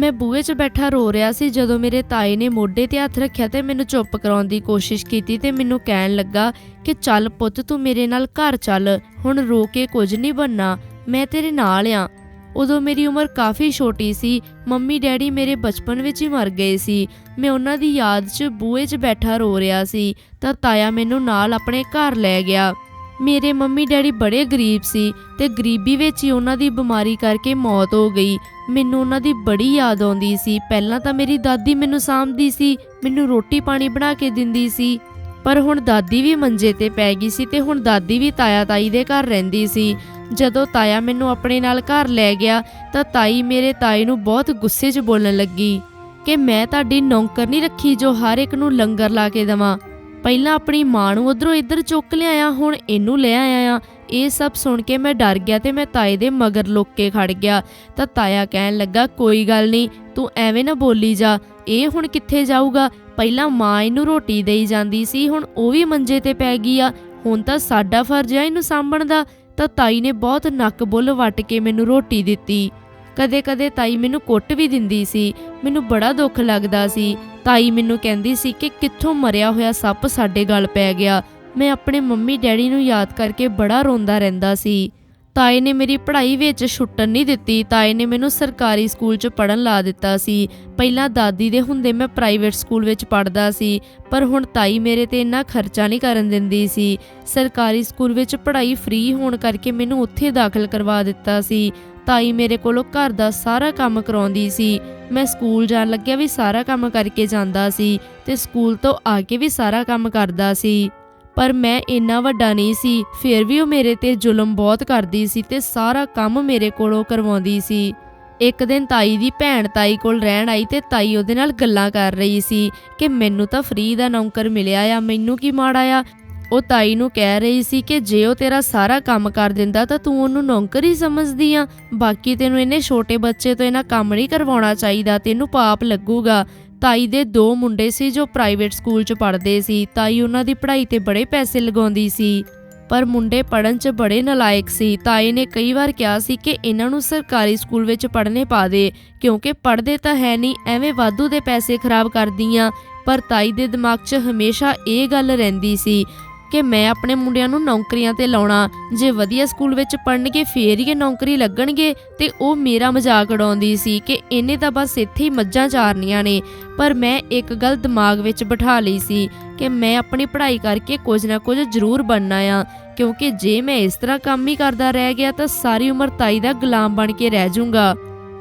ਮੈਂ ਬੂਹੇ 'ਚ ਬੈਠਾ ਰੋ ਰਿਹਾ ਸੀ ਜਦੋਂ ਮੇਰੇ ਤਾਏ ਨੇ ਮੋਢੇ ਤੇ ਹੱਥ ਰੱਖਿਆ ਤੇ ਮੈਨੂੰ ਚੁੱਪ ਕਰਾਉਣ ਦੀ ਕੋਸ਼ਿਸ਼ ਕੀਤੀ ਤੇ ਮੈਨੂੰ ਕਹਿਣ ਲੱਗਾ ਕਿ ਚੱਲ ਪੁੱਤ ਤੂੰ ਮੇਰੇ ਨਾਲ ਘਰ ਚੱਲ, ਹੁਣ ਰੋ ਕੇ ਕੁਝ ਨਹੀਂ ਬੰਨਾ ਮੈਂ ਤੇਰੇ ਨਾਲ ਆ। ਉਦੋਂ ਮੇਰੀ ਉਮਰ ਕਾਫੀ ਛੋਟੀ ਸੀ, ਮੰਮੀ ਡੈਡੀ ਮੇਰੇ ਬਚਪਨ ਵਿੱਚ ਹੀ ਮਰ ਗਏ ਸੀ। ਮੈਂ ਉਹਨਾਂ ਦੀ ਯਾਦ 'ਚ ਬੂਹੇ 'ਚ ਬੈਠਾ ਰੋ ਰਿਹਾ ਸੀ, ਤਾਂ ਤਾਇਆ ਮੈਨੂੰ ਨਾਲ ਆਪਣੇ ਘਰ ਲੈ ਗਿਆ। ਮੇਰੇ ਮੰਮੀ ਡੈਡੀ ਬੜੇ ਗਰੀਬ ਸੀ ਤੇ ਗਰੀਬੀ ਵਿੱਚ ਹੀ ਉਹਨਾਂ ਦੀ ਬਿਮਾਰੀ ਕਰਕੇ ਮੌਤ ਹੋ ਗਈ। ਮੈਨੂੰ ਉਹਨਾਂ ਦੀ ਬੜੀ ਯਾਦ ਆਉਂਦੀ ਸੀ। ਪਹਿਲਾਂ ਤਾਂ ਮੇਰੀ ਦਾਦੀ ਮੈਨੂੰ ਸਾਂਭਦੀ ਸੀ, ਮੈਨੂੰ ਰੋਟੀ ਪਾਣੀ ਬਣਾ ਕੇ ਦਿੰਦੀ ਸੀ। ਪਰ ਹੁਣ ਦਾਦੀ ਵੀ ਮੰਜੇ ਤੇ ਪੈ ਗਈ ਸੀ ਤੇ ਹੁਣ ਦਾਦੀ ਵੀ ਤਾਇਆ ਤਾਈ ਦੇ ਘਰ ਰਹਿੰਦੀ ਸੀ। ਜਦੋਂ ਤਾਇਆ ਮੈਨੂੰ ਆਪਣੇ ਨਾਲ ਘਰ ਲੈ ਗਿਆ, ਤਾਂ ਤਾਈ ਮੇਰੇ ਤਾਏ ਨੂੰ ਬਹੁਤ ਗੁੱਸੇ 'ਚ ਬੋਲਣ ਲੱਗੀ ਕਿ ਮੈਂ ਤੁਹਾਡੀ ਨੌਕਰ ਨਹੀਂ ਰੱਖੀ ਜੋ ਹਰ ਇੱਕ ਨੂੰ ਲੰਗਰ ਲਾ ਕੇ ਦਵਾਂ। ਪਹਿਲਾਂ ਆਪਣੀ ਮਾਂ ਨੂੰ ਉਧਰੋਂ ਇੱਧਰ ਚੁੱਕ ਲਿਆਇਆ, ਹੁਣ ਇਹਨੂੰ ਲੈ ਆਇਆ। ਆ ਇਹ ਸਭ ਸੁਣ ਕੇ ਮੈਂ ਡਰ ਗਿਆ ਤੇ ਮੈਂ ਤਾਏ ਦੇ ਮਗਰ ਲੁੱਕ ਕੇ ਖੜ ਗਿਆ। ਤਾਂ ਤਾਇਆ ਕਹਿਣ ਲੱਗਾ, ਕੋਈ ਗੱਲ ਨਹੀਂ, ਤੂੰ ਐਵੇਂ ਨਾ ਬੋਲੀ ਜਾ। ਇਹ ਹੁਣ ਕਿੱਥੇ ਜਾਊਗਾ? ਪਹਿਲਾਂ ਮਾਂ ਇਹਨੂੰ ਰੋਟੀ ਦੇਈ ਜਾਂਦੀ ਸੀ, ਹੁਣ ਉਹ ਵੀ ਮੰਜੇ ਤੇ ਪੈ ਗਈ ਆ। ਹੁਣ ਤਾਂ ਸਾਡਾ ਫਰਜ਼ ਆ ਇਹਨੂੰ ਸਾਂਭਣ ਦਾ। ਤਾਂ ਤਾਈ ਨੇ ਬਹੁਤ ਨੱਕ ਬੁੱਲ ਵੱਟ ਕੇ ਮੈਨੂੰ ਰੋਟੀ ਦਿੱਤੀ। ਕਦੇ-ਕਦੇ ਤਾਈ ਮੈਨੂੰ ਕੁੱਟ ਵੀ ਦਿੰਦੀ ਸੀ, ਮੈਨੂੰ ਬੜਾ ਦੁੱਖ ਲੱਗਦਾ ਸੀ। ਤਾਈ ਮੈਨੂੰ ਕਹਿੰਦੀ ਸੀ ਕਿ ਕਿੱਥੋਂ ਮਰਿਆ ਹੋਇਆ ਸੱਪ ਸਾਡੇ ਗਲ ਪੈ ਗਿਆ। ਮੈਂ ਆਪਣੇ ਮੰਮੀ ਡੈਡੀ ਨੂੰ ਯਾਦ ਕਰਕੇ ਬੜਾ ਰੋਂਦਾ ਰਹਿੰਦਾ ਸੀ। ਤਾਏ ਨੇ ਮੇਰੀ ਪੜ੍ਹਾਈ ਵਿੱਚ ਛੁੱਟਣ ਨਹੀਂ ਦਿੱਤੀ। ਤਾਏ ਨੇ ਮੈਨੂੰ ਸਰਕਾਰੀ ਸਕੂਲ 'ਚ ਪੜਨ ਲਾ ਦਿੱਤਾ ਸੀ। ਪਹਿਲਾਂ ਦਾਦੀ ਦੇ ਹੁੰਦੇ ਮੈਂ ਪ੍ਰਾਈਵੇਟ ਸਕੂਲ ਵਿੱਚ ਪੜਦਾ ਸੀ, ਪਰ ਹੁਣ ਤਾਈ ਮੇਰੇ ਤੇ ਇੰਨਾ ਖਰਚਾ ਨਹੀਂ ਕਰਨ ਦਿੰਦੀ ਸੀ। ਸਰਕਾਰੀ ਸਕੂਲ ਵਿੱਚ ਪੜ੍ਹਾਈ ਫ੍ਰੀ ਹੋਣ ਕਰਕੇ ਮੈਨੂੰ ਉੱਥੇ ਦਾਖਲ ਕਰਵਾ ਦਿੱਤਾ ਸੀ। ਤਾਈ ਮੇਰੇ ਕੋਲੋਂ ਘਰ ਦਾ ਸਾਰਾ ਕੰਮ ਕਰਾਉਂਦੀ ਸੀ। ਮੈਂ ਸਕੂਲ ਜਾਣ ਲੱਗਿਆ ਵੀ ਸਾਰਾ ਕੰਮ ਕਰਕੇ ਜਾਂਦਾ ਸੀ ਤੇ ਸਕੂਲ ਤੋਂ ਆ ਕੇ ਵੀ ਸਾਰਾ ਕੰਮ ਕਰਦਾ ਸੀ। ਪਰ ਮੈਂ ਇੰਨਾ ਵੱਡਾ ਨਹੀਂ ਸੀ, ਫਿਰ ਵੀ ਉਹ ਮੇਰੇ ਤੇ ਜ਼ੁਲਮ ਬਹੁਤ ਕਰਦੀ ਸੀ ਤੇ ਸਾਰਾ ਕੰਮ ਮੇਰੇ ਕੋਲੋਂ ਕਰਵਾਉਂਦੀ ਸੀ। ਇੱਕ ਦਿਨ ਤਾਈ ਦੀ ਭੈਣ ਤਾਈ ਕੋਲ ਰਹਿਣ ਆਈ ਤੇ ਤਾਈ ਉਹਦੇ ਨਾਲ ਗੱਲਾਂ ਕਰ ਰਹੀ ਸੀ ਕਿ ਮੈਨੂੰ ਤਾਂ ਫ੍ਰੀ ਦਾ ਨੌਕਰ ਮਿਲਿਆ ਆ, ਮੈਨੂੰ ਕੀ ਮਾੜਾ ਆ? ਉਹ ਤਾਈ ਨੂੰ ਕਹਿ ਰਹੀ ਸੀ ਕਿ ਜੇ ਉਹ ਤੇਰਾ ਸਾਰਾ ਕੰਮ ਕਰ ਦਿੰਦਾ ਤਾਂ ਤੂੰ ਉਹਨੂੰ ਨੌਕਰ ਹੀ ਸਮਝਦੀ ਆ। ਬਾਕੀ ਤੈਨੂੰ ਇਹਨੇ ਛੋਟੇ ਬੱਚੇ ਤੋਂ ਇਹਨਾਂ ਕੰਮ ਨਹੀਂ ਕਰਵਾਉਣਾ ਚਾਹੀਦਾ, ਤੈਨੂੰ ਪਾਪ ਲੱਗੂਗਾ। ਤਾਈ ਦੇ ਦੋ ਮੁੰਡੇ ਸੀ ਜੋ ਪ੍ਰਾਈਵੇਟ ਸਕੂਲ 'ਚ ਪੜ੍ਹਦੇ ਸੀ। ਤਾਈ ਉਹਨਾਂ ਦੀ ਪੜ੍ਹਾਈ ਤੇ ਬੜੇ ਪੈਸੇ ਲਗਾਉਂਦੀ ਸੀ। ਪਰ ਮੁੰਡੇ ਪੜਨ 'ਚ ਬੜੇ ਨਲਾਇਕ ਸੀ। ਤਾਈ ਨੇ ਕਈ ਵਾਰ ਕਿਹਾ ਸੀ ਕਿ ਇਹਨਾਂ ਨੂੰ ਸਰਕਾਰੀ ਸਕੂਲ ਵਿੱਚ ਪੜ੍ਹਨੇ ਪਾ ਦੇ, ਕਿਉਂਕਿ ਪੜ੍ਹਦੇ ਤਾਂ ਹੈ ਨਹੀਂ, ਐਵੇਂ ਵਾਧੂ ਦੇ ਪੈਸੇ ਖਰਾਬ ਕਰਦੀਆਂ। ਪਰ ਤਾਈ ਦੇ ਦਿਮਾਗ 'ਚ ਹਮੇਸ਼ਾ ਇਹ ਗੱਲ ਰਹਿੰਦੀ ਸੀ ਕਿ ਮੈਂ ਆਪਣੇ ਮੁੰਡਿਆਂ ਨੂੰ ਨੌਕਰੀਆਂ ਤੇ ਲਾਉਣਾ, ਜੇ ਵਧੀਆ ਸਕੂਲ ਵਿੱਚ ਪੜਨਗੇ ਫੇਰ ਹੀ ਇਹ ਨੌਕਰੀ ਲੱਗਣਗੇ, ਤੇ ਉਹ ਮੇਰਾ ਮਜ਼ਾਕ ਉਡਾਉਂਦੀ ਸੀ ਕਿ ਇਹਨੇ ਤਾਂ ਬਸ ਇੱਥੇ ਹੀ ਮੱਝਾਂ ਚਾਰਨੀਆਂ ਨੇ, ਪਰ ਮੈਂ ਇੱਕ ਗੱਲ ਦਿਮਾਗ ਵਿੱਚ ਬਿਠਾ ਲਈ ਸੀ ਕਿ ਮੈਂ ਆਪਣੀ ਪੜ੍ਹਾਈ ਕਰਕੇ ਕੁਝ ਨਾ ਕੁਝ ਜ਼ਰੂਰ ਬਣਨਾ ਆ, ਕਿਉਂਕਿ ਜੇ ਮੈਂ ਇਸ ਤਰ੍ਹਾਂ ਕੰਮ ਹੀ ਕਰਦਾ ਰਹਿ ਗਿਆ ਤਾਂ ਸਾਰੀ ਉਮਰ ਤਾਈ ਦਾ ਗੁਲਾਮ ਬਣ ਕੇ ਰਹਿ ਜਾਊਂਗਾ।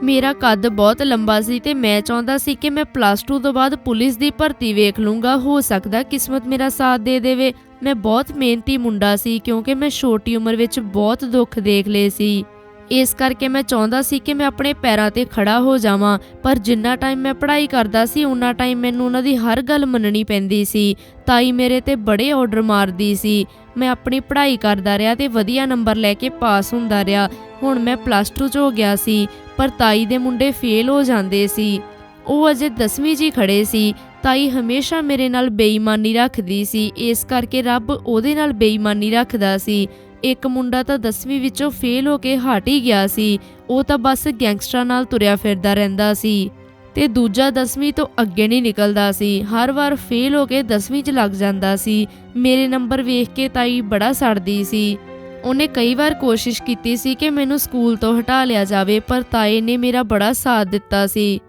ਮੇਰਾ ਕੱਦ ਬਹੁਤ ਲੰਬਾ ਸੀ ਤੇ ਮੈਂ ਚਾਹੁੰਦਾ ਸੀ ਕਿ ਮੈਂ ਪਲੱਸ 2 ਤੋਂ ਬਾਅਦ ਪੁਲਿਸ ਦੀ ਭਰਤੀ ਵੇਖ ਲੂੰਗਾ। ਹੋ ਸਕਦਾ ਕਿਸਮਤ ਮੇਰਾ ਸਾਥ ਦੇ ਦੇਵੇ। ਮੈਂ ਬਹੁਤ ਮਿਹਨਤੀ ਮੁੰਡਾ ਸੀ ਕਿਉਂਕਿ ਮੈਂ ਛੋਟੀ ਉਮਰ ਵਿੱਚ ਬਹੁਤ ਦੁੱਖ ਦੇਖ ਲਏ ਸੀ। ਇਸ ਕਰਕੇ ਮੈਂ ਚਾਹੁੰਦਾ ਸੀ ਕਿ ਮੈਂ ਆਪਣੇ ਪੈਰਾਂ ਤੇ ਖੜਾ ਹੋ ਜਾਵਾਂ, ਪਰ ਜਿੰਨਾ ਟਾਈਮ ਮੈਂ ਪੜ੍ਹਾਈ ਕਰਦਾ ਸੀ ਉਨਾ ਟਾਈਮ ਮੈਨੂੰ ਉਹਨਾਂ ਦੀ ਹਰ ਗੱਲ ਮੰਨਣੀ ਪੈਂਦੀ ਸੀ। ਤਾਈ ਮੇਰੇ ਤੇ ਬੜੇ ਆਰਡਰ ਮਾਰਦੀ ਸੀ। ਮੈਂ ਆਪਣੀ ਪੜ੍ਹਾਈ ਕਰਦਾ ਰਿਹਾ ਤੇ ਵਧੀਆ ਨੰਬਰ ਲੈ ਕੇ ਪਾਸ ਹੁੰਦਾ ਰਿਹਾ। ਹੁਣ ਮੈਂ ਪਲੱਸ 2 ਚ ਹੋ ਗਿਆ ਸੀ, ਪਰ ਤਾਈ ਦੇ ਮੁੰਡੇ ਫੇਲ ਹੋ ਜਾਂਦੇ ਸੀ। ਉਹ ਅਜੇ 10ਵੀਂ 'ਚ ਹੀ ਖੜੇ ਸੀ। ਤਾਈ ਹਮੇਸ਼ਾ ਮੇਰੇ ਨਾਲ ਬੇਈਮਾਨੀ ਰੱਖਦੀ ਸੀ। ਇਸ ਕਰਕੇ ਰੱਬ ਉਹਦੇ ਨਾਲ ਬੇਈਮਾਨੀ ਰੱਖਦਾ ਸੀ। ਇੱਕ ਮੁੰਡਾ ਤਾਂ 10ਵੀਂ ਵਿੱਚੋਂ ਫੇਲ ਹੋ ਕੇ ਹਟ ਹੀ ਗਿਆ ਸੀ। ਉਹ ਤਾਂ ਬਸ ਗੈਂਗਸਟਰਾਂ ਨਾਲ ਤੁਰਿਆ ਫਿਰਦਾ ਰਹਿੰਦਾ ਸੀ ਤੇ ਦੂਜਾ 10ਵੀਂ ਤੋਂ ਅੱਗੇ ਨਹੀਂ ਨਿਕਲਦਾ ਸੀ। ਹਰ ਵਾਰ ਫੇਲ ਹੋ ਕੇ 10ਵੀਂ 'ਚ ਲੱਗ ਜਾਂਦਾ ਸੀ। ਮੇਰੇ ਨੰਬਰ ਵੇਖ ਕੇ ਤਾਈ ਬੜਾ ਸੜਦੀ ਸੀ। ਉਹਨੇ ਕਈ ਵਾਰ ਕੋਸ਼ਿਸ਼ ਕੀਤੀ ਸੀ ਕਿ ਮੈਨੂੰ ਸਕੂਲ ਤੋਂ ਹਟਾ ਲਿਆ ਜਾਵੇ, ਪਰ ਤਾਏ ਨੇ ਮੇਰਾ ਬੜਾ ਸਾਥ ਦਿੱਤਾ ਸੀ।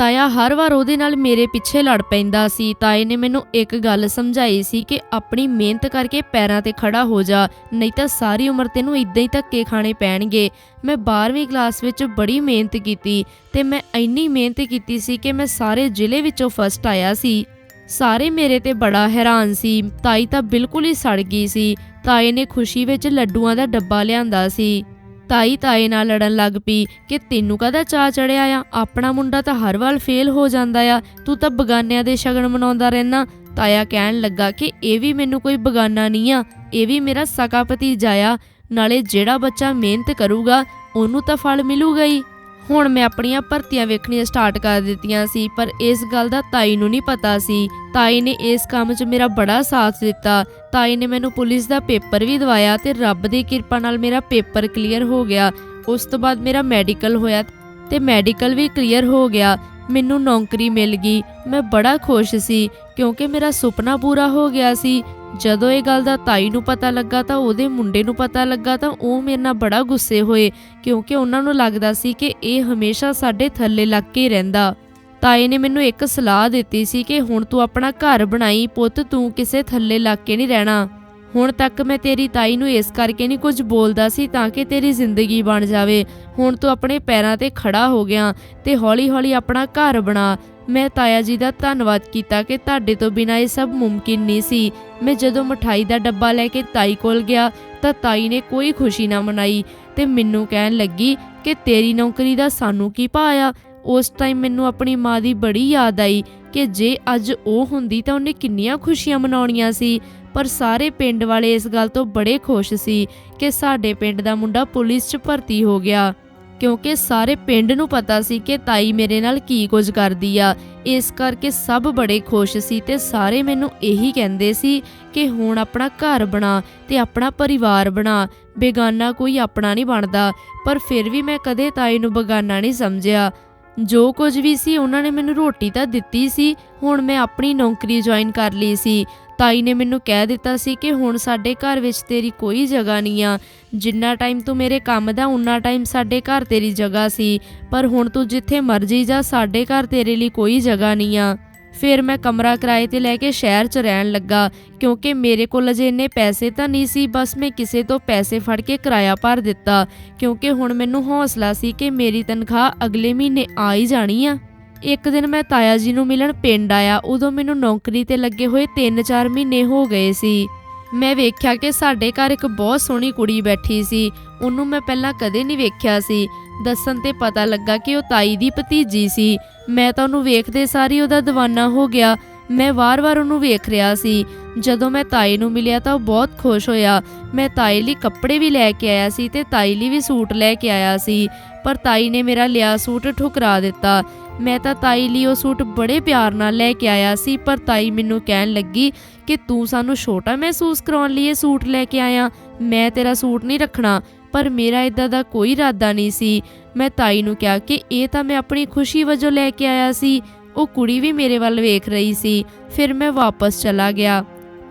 ਤਾਇਆ ਹਰ ਵਾਰ ਉਹਦੇ ਨਾਲ ਮੇਰੇ ਪਿੱਛੇ ਲੜ ਪੈਂਦਾ ਸੀ। ਤਾਏ ਨੇ ਮੈਨੂੰ ਇੱਕ ਗੱਲ ਸਮਝਾਈ ਸੀ ਕਿ ਆਪਣੀ ਮਿਹਨਤ ਕਰਕੇ ਪੈਰਾਂ ਤੇ ਖੜਾ ਹੋ ਜਾ, ਨਹੀਂ ਤਾਂ ਸਾਰੀ ਉਮਰ ਤੈਨੂੰ ਇਦਾਂ ਹੀ ਧੱਕੇ ਖਾਣੇ ਪੈਣਗੇ। ਮੈਂ 12ਵੀਂ ਕਲਾਸ ਵਿੱਚ ਬੜੀ ਮਿਹਨਤ ਕੀਤੀ ਤੇ ਮੈਂ ਇੰਨੀ ਮਿਹਨਤ ਕੀਤੀ ਸੀ ਕਿ ਮੈਂ ਸਾਰੇ ਜ਼ਿਲ੍ਹੇ ਵਿੱਚੋਂ ਫਸਟ ਆਇਆ ਸੀ। ਸਾਰੇ ਮੇਰੇ ਤੇ ਬੜਾ ਹੈਰਾਨ ਸੀ। ਤਾਈ ਤਾਂ ਬਿਲਕੁਲ ਹੀ ਸੜ ਗਈ ਸੀ। ਤਾਏ ਨੇ ਖੁਸ਼ੀ ਵਿੱਚ ਲੱਡੂਆਂ ਦਾ ਡੱਬਾ ਲਿਆਂਦਾ ਸੀ। ਤਾਈ ਤਾਏ ਨਾਲ ਲੜਨ ਲੱਗ ਪਈ ਕਿ ਤੈਨੂੰ ਕਾਹਦਾ ਚਾਹ ਚੜਿਆ ਆ? ਆਪਣਾ ਮੁੰਡਾ ਤਾਂ ਹਰ ਵਾਰ ਫੇਲ ਹੋ ਜਾਂਦਾ ਆ। ਤੂੰ ਤਾਂ ਬਗਾਨਿਆਂ ਦੇ ਸ਼ਗਨ ਮਨਾਉਂਦਾ ਰਹਿਣਾ ਤਾਇਆ ਕਹਿਣ ਲੱਗਾ ਕਿ ਇਹ ਵੀ ਮੈਨੂੰ ਕੋਈ ਬਗਾਨਾ ਨਹੀਂ ਆ। ਇਹ ਵੀ ਮੇਰਾ ਸਕਾ ਭਤੀਜਾ ਆ। ਨਾਲੇ ਜਿਹੜਾ ਬੱਚਾ ਮਿਹਨਤ ਕਰੂਗਾ, ਉਹਨੂੰ ਤਾਂ ਫਲ ਮਿਲੂਗਾ ਹੀ। ਹੁਣ ਮੈਂ ਆਪਣੀਆਂ ਭਰਤੀਆਂ ਵੇਖਣੀਆਂ ਸਟਾਰਟ ਕਰ ਦਿੱਤੀਆਂ ਸੀ, ਪਰ ਇਸ ਗੱਲ ਦਾ ਤਾਈ ਨੂੰ ਨਹੀਂ ਪਤਾ ਸੀ। ਤਾਈ ਨੇ ਇਸ ਕੰਮ 'ਚ ਮੇਰਾ ਬੜਾ ਸਾਥ ਦਿੱਤਾ। ਤਾਈ ਨੇ ਮੈਨੂੰ ਪੁਲਿਸ ਦਾ ਪੇਪਰ ਵੀ ਦਵਾਇਆ ਤੇ ਰੱਬ ਦੀ ਕਿਰਪਾ ਨਾਲ ਮੇਰਾ ਪੇਪਰ ਕਲੀਅਰ ਹੋ ਗਿਆ। ਉਸ ਤੋਂ ਬਾਅਦ ਮੇਰਾ ਮੈਡੀਕਲ ਹੋਇਆ ਤੇ ਮੈਡੀਕਲ ਵੀ ਕਲੀਅਰ ਹੋ ਗਿਆ। ਮੈਨੂੰ ਨੌਕਰੀ ਮਿਲ ਗਈ। ਮੈਂ ਬੜਾ ਖੁਸ਼ ਸੀ ਕਿਉਂਕਿ ਮੇਰਾ ਸੁਪਨਾ ਪੂਰਾ ਹੋ ਗਿਆ ਸੀ। ਜਦੋਂ ਇਹ ਗੱਲ ਦਾ ਤਾਈ ਨੂੰ ਪਤਾ ਲੱਗਾ ਤਾਂ ਉਹਦੇ ਮੁੰਡੇ ਨੂੰ ਪਤਾ ਲੱਗਾ ਤਾਂ ਉਹ ਮੇਰੇ ਨਾਲ ਬੜਾ ਗੁੱਸੇ ਹੋਏ, ਕਿਉਂਕਿ ਉਹਨਾਂ ਨੂੰ ਲੱਗਦਾ ਸੀ ਕਿ ਇਹ ਹਮੇਸ਼ਾ ਸਾਡੇ ਥੱਲੇ ਲੱਗ ਕੇ ਰਹਿੰਦਾ। ਤਾਏ ਨੇ ਮੈਨੂੰ ਇੱਕ ਸਲਾਹ ਦਿੱਤੀ ਸੀ ਕਿ ਹੁਣ ਤੂੰ ਆਪਣਾ ਘਰ ਬਣਾਈ, ਪੁੱਤ, ਤੂੰ ਕਿਸੇ ਥੱਲੇ ਲੱਗ ਕੇ ਨਹੀਂ ਰਹਿਣਾ। ਹੁਣ ਤੱਕ ਮੈਂ ਤੇਰੀ ਤਾਈ ਨੂੰ ਇਸ ਕਰਕੇ ਨਹੀਂ ਕੁਝ ਬੋਲਦਾ ਸੀ ਤਾਂ ਕਿ ਤੇਰੀ ਜ਼ਿੰਦਗੀ ਬਣ ਜਾਵੇ। ਹੁਣ ਤੂੰ ਆਪਣੇ ਪੈਰਾਂ ਤੇ ਖੜਾ ਹੋ ਗਿਆ ਤੇ ਹੌਲੀ-ਹੌਲੀ ਆਪਣਾ ਘਰ ਬਣਾ। ਮੈਂ ਤਾਇਆ ਜੀ ਦਾ ਧੰਨਵਾਦ ਕੀਤਾ ਕਿ ਤੁਹਾਡੇ ਤੋਂ ਬਿਨਾਂ ਇਹ ਸਭ ਮੁਮਕਿਨ ਨਹੀਂ ਸੀ। ਮੈਂ ਜਦੋਂ ਮਠਾਈ ਦਾ ਡੱਬਾ ਲੈ ਕੇ ਤਾਈ ਕੋਲ ਗਿਆ, ਤਾਂ ਤਾਈ ਨੇ ਕੋਈ ਖੁਸ਼ੀ ਨਾ ਮਨਾਈ ਤੇ ਮੈਨੂੰ ਕਹਿਣ ਲੱਗੀ ਕਿ ਤੇਰੀ ਨੌਕਰੀ ਦਾ ਸਾਨੂੰ ਕੀ ਪਾਇਆ ਉਸ ਟਾਈਮ ਮੈਨੂੰ ਆਪਣੀ ਮਾਂ ਦੀ ਬੜੀ ਯਾਦ ਆਈ ਕਿ ਜੇ ਅੱਜ ਉਹ ਹੁੰਦੀ ਤਾਂ ਉਹਨੇ ਕਿੰਨੀਆਂ ਖੁਸ਼ੀਆਂ ਮਨਾਉਣੀਆਂ ਸੀ। ਪਰ ਸਾਰੇ ਪਿੰਡ ਵਾਲੇ ਇਸ ਗੱਲ ਤੋਂ ਬੜੇ ਖੁਸ਼ ਸੀ ਕਿ ਸਾਡੇ ਪਿੰਡ ਦਾ ਮੁੰਡਾ ਪੁਲਿਸ 'ਚ ਭਰਤੀ ਹੋ ਗਿਆ। ਕਿਉਂਕਿ ਸਾਰੇ ਪਿੰਡ ਨੂੰ ਪਤਾ ਸੀ ਕਿ ਤਾਈ ਮੇਰੇ ਨਾਲ ਕੀ ਕੁਝ ਕਰਦੀ ਆ। ਇਸ ਕਰਕੇ ਸਭ ਬੜੇ ਖੁਸ਼ ਸੀ ਤੇ ਸਾਰੇ ਮੈਨੂੰ ਇਹੀ ਕਹਿੰਦੇ ਸੀ ਕਿ ਹੁਣ ਆਪਣਾ ਘਰ ਬਣਾ ਤੇ ਆਪਣਾ ਪਰਿਵਾਰ ਬਣਾ। ਬੇਗਾਨਾ ਕੋਈ ਆਪਣਾ ਨਹੀਂ ਬਣਦਾ, ਪਰ ਫਿਰ ਵੀ ਮੈਂ ਕਦੇ ਤਾਈ ਨੂੰ ਬੇਗਾਨਾ ਨਹੀਂ ਸਮਝਿਆ। ਜੋ ਕੁਝ ਵੀ ਸੀ, ਉਹਨਾਂ ਨੇ ਮੈਨੂੰ ਰੋਟੀ ਤਾਂ ਦਿੱਤੀ ਸੀ, ਹੁਣ ਮੈਂ ਆਪਣੀ ਨੌਕਰੀ ਜੁਆਇਨ ਕਰ ਲਈ ਸੀ। ਤਾਈ ਨੇ ਮੈਨੂੰ ਕਹਿ ਦਿੱਤਾ ਸੀ ਕਿ ਹੁਣ ਸਾਡੇ ਘਰ ਵਿੱਚ ਤੇਰੀ ਕੋਈ ਜਗ੍ਹਾ ਨਹੀਂ ਆ। ਜਿੰਨਾ ਟਾਈਮ ਤੂੰ ਮੇਰੇ ਕੰਮ ਦਾ, ਉਨਾ ਟਾਈਮ ਸਾਡੇ ਘਰ ਤੇਰੀ ਜਗ੍ਹਾ ਸੀ। ਪਰ ਹੁਣ ਤੂੰ ਜਿੱਥੇ ਮਰਜ਼ੀ ਜਾ, ਸਾਡੇ ਘਰ ਤੇਰੇ ਲਈ ਕੋਈ ਜਗ੍ਹਾ ਨਹੀਂ ਆ। ਫਿਰ ਮੈਂ ਕਮਰਾ ਕਿਰਾਏ ਤੇ ਲੈ ਕੇ ਸ਼ਹਿਰ 'ਚ ਰਹਿਣ ਲੱਗਾ। ਕਿਉਂਕਿ ਮੇਰੇ ਕੋਲ ਅਜੇ ਇੰਨੇ ਪੈਸੇ ਤਾਂ ਨਹੀਂ ਸੀ, ਬਸ ਮੈਂ ਕਿਸੇ ਤੋਂ ਪੈਸੇ ਫੜ ਕੇ ਕਿਰਾਇਆ ਭਰ ਦਿੱਤਾ। ਕਿਉਂਕਿ ਹੁਣ ਮੈਨੂੰ ਹੌਸਲਾ ਸੀ ਕਿ ਮੇਰੀ ਤਨਖਾਹ ਅਗਲੇ ਮਹੀਨੇ ਆ ਹੀ ਜਾਣੀ ਆ। ਇੱਕ ਦਿਨ ਮੈਂ ਤਾਇਆ ਜੀ ਨੂੰ ਮਿਲਣ ਪਿੰਡ ਆਇਆ, ਉਦੋਂ ਮੈਨੂੰ ਨੌਕਰੀ ਤੇ ਲੱਗੇ ਹੋਏ 3-4 ਮਹੀਨੇ ਹੋ ਗਏ ਸੀ। ਮੈਂ ਵੇਖਿਆ ਕਿ ਸਾਡੇ ਘਰ ਇੱਕ ਬਹੁਤ ਸੋਹਣੀ ਕੁੜੀ ਬੈਠੀ ਸੀ, ਉਹਨੂੰ ਮੈਂ ਪਹਿਲਾਂ ਕਦੇ ਨਹੀਂ ਵੇਖਿਆ ਸੀ। ਦੱਸਣ ਤੇ ਪਤਾ ਲੱਗਾ ਕਿ ਉਹ ਤਾਈ ਦੀ ਭਤੀਜੀ ਸੀ। ਮੈਂ ਤਾਂ ਉਹਨੂੰ ਵੇਖਦੇ ਸਾਰੀ ਉਹਦਾ دیਵਾਨਾ ਹੋ ਗਿਆ। ਮੈਂ ਵਾਰ-ਵਾਰ ਉਹਨੂੰ ਵੇਖ ਰਿਹਾ ਸੀ। ਜਦੋਂ ਮੈਂ ਤਾਈ ਨੂੰ ਮਿਲਿਆ ਤਾਂ ਉਹ ਬਹੁਤ ਖੁਸ਼ ਹੋਇਆ। ਮੈਂ ਤਾਈ ਲਈ ਕੱਪੜੇ ਵੀ ਲੈ ਕੇ ਆਇਆ ਸੀ ਤੇ ਤਾਈ ਲਈ ਵੀ ਸੂਟ ਲੈ ਕੇ ਆਇਆ ਸੀ। ਪਰ ਤਾਈ ਨੇ ਮੇਰਾ ਲਿਆ ਸੂਟ ਠੁਕਰਾ ਦਿੱਤਾ। ਮੈਂ ਤਾਂ ਤਾਈ ਲਈ ਉਹ ਸੂਟ ਬੜੇ ਪਿਆਰ ਨਾਲ ਲੈ ਕੇ ਆਇਆ ਸੀ, ਪਰ ਤਾਈ ਮੈਨੂੰ ਕਹਿਣ ਲੱਗੀ ਕਿ ਤੂੰ ਸਾਨੂੰ ਛੋਟਾ ਮਹਿਸੂਸ ਕਰਾਉਣ ਲਈ ਇਹ ਸੂਟ ਲੈ ਕੇ ਆਇਆ। ਮੈਂ ਤੇਰਾ ਸੂਟ ਨਹੀਂ ਰੱਖਣਾ, ਪਰ ਮੇਰਾ ਇਦਾਂ ਦਾ ਕੋਈ ਇਰਾਦਾ ਨਹੀਂ ਸੀ। ਮੈਂ ਤਾਈ ਨੂੰ ਕਿਹਾ ਕਿ ਇਹ ਤਾਂ ਮੈਂ ਆਪਣੀ ਖੁਸ਼ੀ ਵਜੋਂ ਲੈ ਕੇ ਆਇਆ ਸੀ, ਉਹ ਕੁੜੀ ਵੀ ਮੇਰੇ ਵੱਲ ਵੇਖ ਰਹੀ ਸੀ। ਫਿਰ ਮੈਂ ਵਾਪਸ ਚਲਾ ਗਿਆ।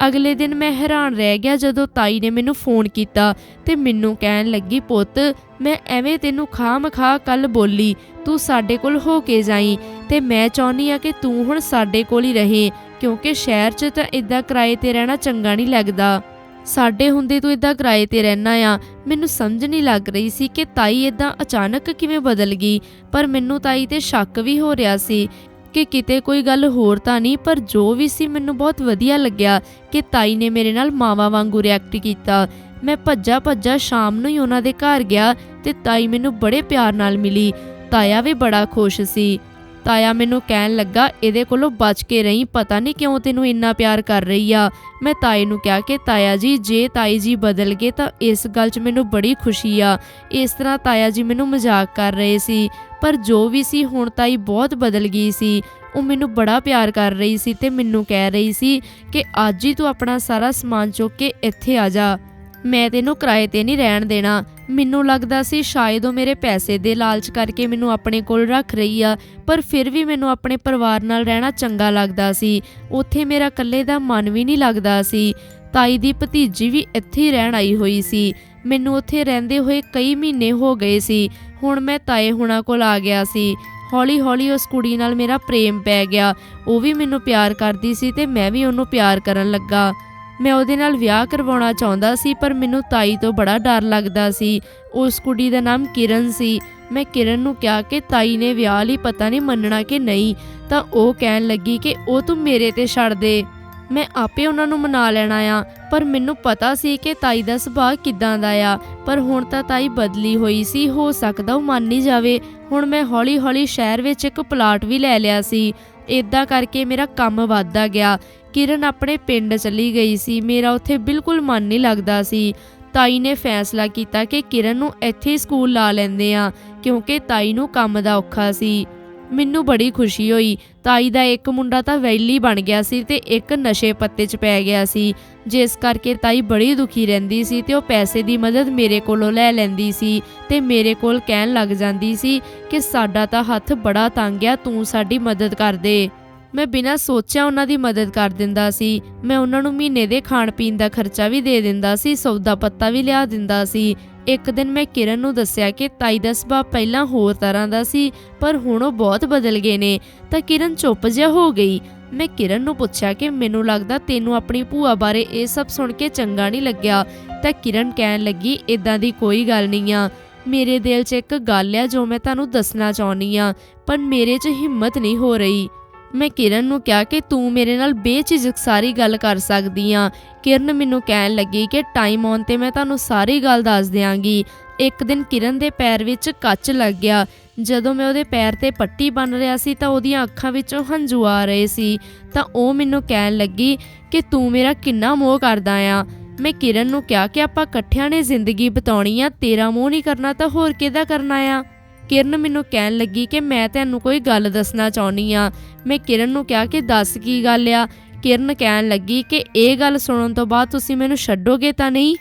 ਅਗਲੇ ਦਿਨ ਮੈਂ ਹੈਰਾਨ ਰਹਿ ਗਿਆ ਜਦੋਂ ਤਾਈ ਨੇ ਮੈਨੂੰ ਫੋਨ ਕੀਤਾ ਤੇ ਮੈਨੂੰ ਕਹਿਣ ਲੱਗੀ, ਪੁੱਤ, ਮੈਂ ਐਵੇਂ ਤੈਨੂੰ ਖਾਮ-ਖਾ ਕੱਲ ਬੋਲੀ, ਤੂੰ ਸਾਡੇ ਕੋਲ ਹੋ ਕੇ ਜਾਈ ਤੇ ਮੈਂ ਚਾਹੁੰਦੀ ਆ ਕਿ ਤੂੰ ਹੁਣ ਸਾਡੇ ਕੋਲ ਹੀ ਰਹੇ, ਕਿਉਂਕਿ ਸ਼ਹਿਰ 'ਚ ਤਾਂ ਇਦਾਂ ਕਿਰਾਏ ਤੇ ਰਹਿਣਾ ਚੰਗਾ ਨਹੀਂ ਲੱਗਦਾ। ਸਾਡੇ ਹੁੰਦੇ ਤੂੰ ਇਦਾਂ ਕਿਰਾਏ ਤੇ ਰਹਿਣਾ ਆ। ਮੈਨੂੰ ਸਮਝ ਨਹੀਂ ਲੱਗ ਰਹੀ ਸੀ ਕਿ ਤਾਈ ਇਦਾਂ ਅਚਾਨਕ ਕਿਵੇਂ ਬਦਲ ਗਈ, ਪਰ ਮੈਨੂੰ ਤਾਈ ਤੇ ਸ਼ੱਕ ਵੀ ਹੋ ਰਿਹਾ ਸੀ ਕਿ ਕਿਤੇ ਕੋਈ ਗੱਲ ਹੋਰ ਤਾਂ ਨਹੀਂ, ਪਰ ਜੋ ਵੀ ਸੀ ਮੈਨੂੰ ਬਹੁਤ ਵਧੀਆ ਲੱਗਿਆ ਕਿ ਤਾਈ ਨੇ ਮੇਰੇ ਨਾਲ ਮਾਵਾ ਵਾਂਗੂ ਰਿਐਕਟ ਕੀਤਾ। ਮੈਂ ਭੱਜਾ ਭੱਜਾ ਸ਼ਾਮ ਨੂੰ ਹੀ ਉਹਨਾਂ ਦੇ ਘਰ ਗਿਆ ਤੇ ਤਾਈ ਮੈਨੂੰ ਬੜੇ ਪਿਆਰ ਨਾਲ ਮਿਲੀ। ਤਾਇਆ ਵੀ ਬੜਾ ਖੁਸ਼ ਸੀ। ਤਾਇਆ ਮੈਨੂੰ ਕਹਿਣ ਲੱਗਾ, ਇਹਦੇ ਕੋਲੋਂ ਬਚ ਕੇ ਰਹੀ, ਪਤਾ ਨਹੀਂ ਕਿਉਂ ਤੈਨੂੰ ਇੰਨਾ ਪਿਆਰ ਕਰ ਰਹੀ ਆ। ਮੈਂ ਤਾਏ ਨੂੰ ਕਿਹਾ ਕਿ, ਤਾਇਆ ਜੀ, ਜੇ ਤਾਈ ਜੀ ਬਦਲ ਗਏ ਤਾਂ ਇਸ ਗੱਲ 'ਚ ਮੈਨੂੰ ਬੜੀ ਖੁਸ਼ੀ ਆ। ਇਸ ਤਰ੍ਹਾਂ ਤਾਇਆ ਜੀ ਮੈਨੂੰ ਮਜ਼ਾਕ ਕਰ ਰਹੇ ਸੀ। ਪਰ ਜੋ ਵੀ ਸੀ, ਹੁਣ ਤਾਈ ਬਹੁਤ ਬਦਲ ਗਈ ਸੀ। ਉਹ ਮੈਨੂੰ ਬੜਾ ਪਿਆਰ ਕਰ ਰਹੀ ਸੀ ਤੇ ਮੈਨੂੰ ਕਹਿ ਰਹੀ ਸੀ ਕਿ ਅੱਜ ਹੀ ਤੂੰ ਆਪਣਾ ਸਾਰਾ ਸਮਾਨ ਚੁੱਕ ਕੇ ਇੱਥੇ ਆ ਜਾ। ਮੈਂ ਤੈਨੂੰ ਕਿਰਾਏ ਤੇ ਨਹੀਂ ਰਹਿਣ ਦੇਣਾ। ਮੈਨੂੰ ਲੱਗਦਾ ਸੀ ਸ਼ਾਇਦ ਉਹ ਮੇਰੇ ਪੈਸੇ ਦੇ ਲਾਲਚ ਕਰਕੇ ਮੈਨੂੰ ਆਪਣੇ ਕੋਲ ਰੱਖ ਰਹੀ ਆ, ਪਰ ਫਿਰ ਵੀ ਮੈਨੂੰ ਆਪਣੇ ਪਰਿਵਾਰ ਨਾਲ ਰਹਿਣਾ ਚੰਗਾ ਲੱਗਦਾ ਸੀ। ਉੱਥੇ ਮੇਰਾ ਇਕੱਲੇ ਦਾ ਮਨ ਵੀ ਨਹੀਂ ਲੱਗਦਾ ਸੀ। ਤਾਈ ਦੀ ਭਤੀਜੀ ਵੀ ਇੱਥੇ ਹੀ ਰਹਿਣ ਆਈ ਹੋਈ ਸੀ। ਮੈਨੂੰ ਉੱਥੇ ਰਹਿੰਦੇ ਹੋਏ ਕਈ ਮਹੀਨੇ ਹੋ ਗਏ ਸੀ। ਹੁਣ ਮੈਂ ਤਾਏ ਹੁਣਾਂ ਕੋਲ ਆ ਗਿਆ ਸੀ। ਹੌਲੀ-ਹੌਲੀ ਉਸ ਕੁੜੀ ਨਾਲ ਮੇਰਾ ਪ੍ਰੇਮ ਪੈ ਗਿਆ। ਉਹ ਵੀ ਮੈਨੂੰ ਪਿਆਰ ਕਰਦੀ ਸੀ ਤੇ ਮੈਂ ਵੀ ਉਹਨੂੰ ਪਿਆਰ ਕਰਨ ਲੱਗਾ। ਮੈਂ ਉਹਦੇ ਨਾਲ ਵਿਆਹ ਕਰਵਾਉਣਾ ਚਾਹੁੰਦਾ ਸੀ, ਪਰ ਮੈਨੂੰ ਤਾਈ ਤੋਂ ਬੜਾ ਡਰ ਲੱਗਦਾ ਸੀ। ਉਸ ਕੁੜੀ ਦਾ ਨਾਮ ਕਿਰਨ ਸੀ। ਮੈਂ ਕਿਰਨ ਨੂੰ ਕਿਹਾ ਕਿ ਤਾਈ ਨੇ ਵਿਆਹ ਲਈ ਪਤਾ ਨਹੀਂ ਮੰਨਣਾ ਕਿ ਨਹੀਂ, ਤਾਂ ਉਹ ਕਹਿਣ ਲੱਗੀ ਕਿ ਉਹ ਤੂੰ ਮੇਰੇ ਤੇ ਛੱਡ ਦੇ। ਮੈਂ ਆਪੇ ਉਹਨਾਂ ਨੂੰ ਮਨਾ ਲੈਣਾ ਆ। ਪਰ ਮੈਨੂੰ ਪਤਾ ਸੀ ਕਿ ਤਾਈ ਦਾ ਸੁਭਾਅ ਕਿਦਾਂ ਦਾ ਆ, ਪਰ ਹੁਣ ਤਾਂ ਤਾਈ ਬਦਲੀ ਹੋਈ ਸੀ, ਹੋ ਸਕਦਾ ਉਹ ਮੰਨ ਨਹੀਂ ਜਾਵੇ। ਹੁਣ ਮੈਂ ਹੌਲੀ-ਹੌਲੀ ਸ਼ਹਿਰ ਵਿੱਚ ਇੱਕ ਪਲਾਟ ਵੀ ਲੈ ਲਿਆ ਸੀ। ਇਦਾਂ ਕਰਕੇ ਮੇਰਾ ਕੰਮ ਵੱਧਦਾ ਗਿਆ। ਕਿਰਨ ਆਪਣੇ ਪਿੰਡ ਚਲੀ ਗਈ ਸੀ। ਮੇਰਾ ਉੱਥੇ ਬਿਲਕੁਲ ਮਨ ਨਹੀਂ ਲੱਗਦਾ ਸੀ। ਤਾਈ ਨੇ ਫੈਸਲਾ ਕੀਤਾ ਕਿ ਕਿਰਨ ਨੂੰ ਇੱਥੇ ਹੀ ਸਕੂਲ ਲਾ ਲੈਂਦੇ ਆ ਕਿਉਂਕਿ ਤਾਈ ਨੂੰ ਕੰਮ ਦਾ ਔਖਾ ਸੀ। ਮੈਨੂੰ ਬੜੀ ਖੁਸ਼ੀ ਹੋਈ। ਤਾਈ ਦਾ ਇੱਕ ਮੁੰਡਾ ਤਾਂ ਵੈਲੀ ਬਣ ਗਿਆ ਸੀ ਤੇ ਇੱਕ ਨਸ਼ੇ ਪੱਤੇ 'ਚ ਪੈ ਗਿਆ ਸੀ। ਜਿਸ ਕਰਕੇ ਤਾਈ ਬੜੀ ਦੁਖੀ ਰਹਿੰਦੀ ਸੀ ਤੇ ਉਹ ਪੈਸੇ ਦੀ ਮਦਦ ਮੇਰੇ ਕੋਲੋਂ ਲੈ ਲੈਂਦੀ ਸੀ ਤੇ ਮੇਰੇ ਕੋਲ ਕਹਿਣ ਲੱਗ ਜਾਂਦੀ ਸੀ ਕਿ ਸਾਡਾ ਤਾਂ ਹੱਥ ਬੜਾ ਤੰਗ ਆ, ਤੂੰ ਸਾਡੀ ਮਦਦ ਕਰ ਦੇ। ਮੈਂ ਬਿਨਾਂ ਸੋਚਿਆ ਉਹਨਾਂ ਦੀ ਮਦਦ ਕਰ ਦਿੰਦਾ ਸੀ। ਮੈਂ ਉਹਨਾਂ ਨੂੰ ਮਹੀਨੇ ਦੇ ਖਾਣ ਪੀਣ ਦਾ ਖਰਚਾ ਵੀ ਦੇ ਦਿੰਦਾ ਸੀ, ਸੌਦਾ ਪੱਤਾ ਵੀ ਲਿਆ ਦਿੰਦਾ ਸੀ। ਇੱਕ ਦਿਨ ਮੈਂ ਕਿਰਨ ਨੂੰ ਦੱਸਿਆ ਕਿ ਤਾਈ ਦਾ ਸੁਭਾਅ ਪਹਿਲਾਂ ਹੋਰ ਤਰ੍ਹਾਂ ਦਾ ਸੀ, ਪਰ ਹੁਣ ਉਹ ਬਹੁਤ ਬਦਲ ਗਏ ਨੇ। ਤਾਂ ਕਿਰਨ ਚੁੱਪ ਜਿਹਾ ਹੋ ਗਈ। ਮੈਂ ਕਿਰਨ ਨੂੰ ਪੁੱਛਿਆ ਕਿ ਮੈਨੂੰ ਲੱਗਦਾ ਤੈਨੂੰ ਆਪਣੀ ਭੂਆ ਬਾਰੇ ਇਹ ਸਭ ਸੁਣ ਕੇ ਚੰਗਾ ਨਹੀਂ ਲੱਗਿਆ? ਤਾਂ ਕਿਰਨ ਕਹਿਣ ਲੱਗੀ ਇਦਾਂ ਦੀ ਕੋਈ ਗੱਲ ਨਹੀਂ ਆ। ਮੇਰੇ ਦਿਲ 'ਚ ਇੱਕ ਗੱਲ ਆ ਜੋ ਮੈਂ ਤੁਹਾਨੂੰ ਦੱਸਣਾ ਚਾਹੁੰਦੀ ਆ, ਪਰ ਮੇਰੇ 'ਚ ਹਿੰਮਤ ਨਹੀਂ ਹੋ ਰਹੀ। ਮੈਂ ਕਿਰਨ ਨੂੰ ਕਿਹਾ ਕਿ ਤੂੰ ਮੇਰੇ ਨਾਲ ਬੇਝਿਜਕ ਸਾਰੀ ਗੱਲ ਕਰ ਸਕਦੀ ਆ। ਕਿਰਨ ਮੈਨੂੰ ਕਹਿਣ ਲੱਗੀ ਕਿ ਟਾਈਮ ਆਉਣ ਤੇ ਮੈਂ ਤੁਹਾਨੂੰ ਸਾਰੀ ਗੱਲ ਦੱਸ ਦਿਆਂਗੀ। ਇੱਕ ਦਿਨ ਕਿਰਨ ਦੇ ਪੈਰ ਵਿੱਚ ਕੱਚ ਲੱਗ ਗਿਆ। ਜਦੋਂ ਮੈਂ ਉਹਦੇ ਪੈਰ ਤੇ ਪੱਟੀ ਬੰਨ ਰਿਹਾ ਸੀ ਤਾਂ ਉਹਦੀਆਂ ਅੱਖਾਂ ਵਿੱਚੋਂ ਹੰਝੂ ਆ ਰਹੇ ਸੀ। ਤਾਂ ਉਹ ਮੈਨੂੰ ਕਹਿਣ ਲੱਗੀ ਕਿ ਤੂੰ ਮੇਰਾ ਕਿੰਨਾ ਮੋਹ ਕਰਦਾ ਆ। ਮੈਂ ਕਿਰਨ ਨੂੰ ਕਿਹਾ ਕਿ ਆਪਾਂ ਇਕੱਠਿਆਂ ਨੇ ਜ਼ਿੰਦਗੀ ਬਿਤਾਉਣੀ ਆ, ਤੇਰਾ ਮੋਹ ਨਹੀਂ ਕਰਨਾ ਤਾਂ ਹੋਰ ਕਿਹਦਾ ਕਰਨਾ ਆ? ਕਿਰਨ ਮੈਨੂੰ ਕਹਿਣ ਲੱਗੀ ਕਿ ਮੈਂ ਤੈਨੂੰ ਕੋਈ ਗੱਲ ਦੱਸਣਾ ਚਾਹੁੰਦੀ ਆ ਮੈਂ ਕਿਰਨ ਨੂੰ ਕਿਹਾ ਕਿ ਦੱਸ ਕੀ ਗੱਲ ਆ? ਕਿਰਨ ਕਹਿਣ ਲੱਗੀ ਕਿ ਇਹ ਗੱਲ ਸੁਣਨ ਤੋਂ ਬਾਅਦ ਤੁਸੀਂ ਮੈਨੂੰ ਛੱਡੋਗੇ ਤਾਂ ਨਹੀਂ?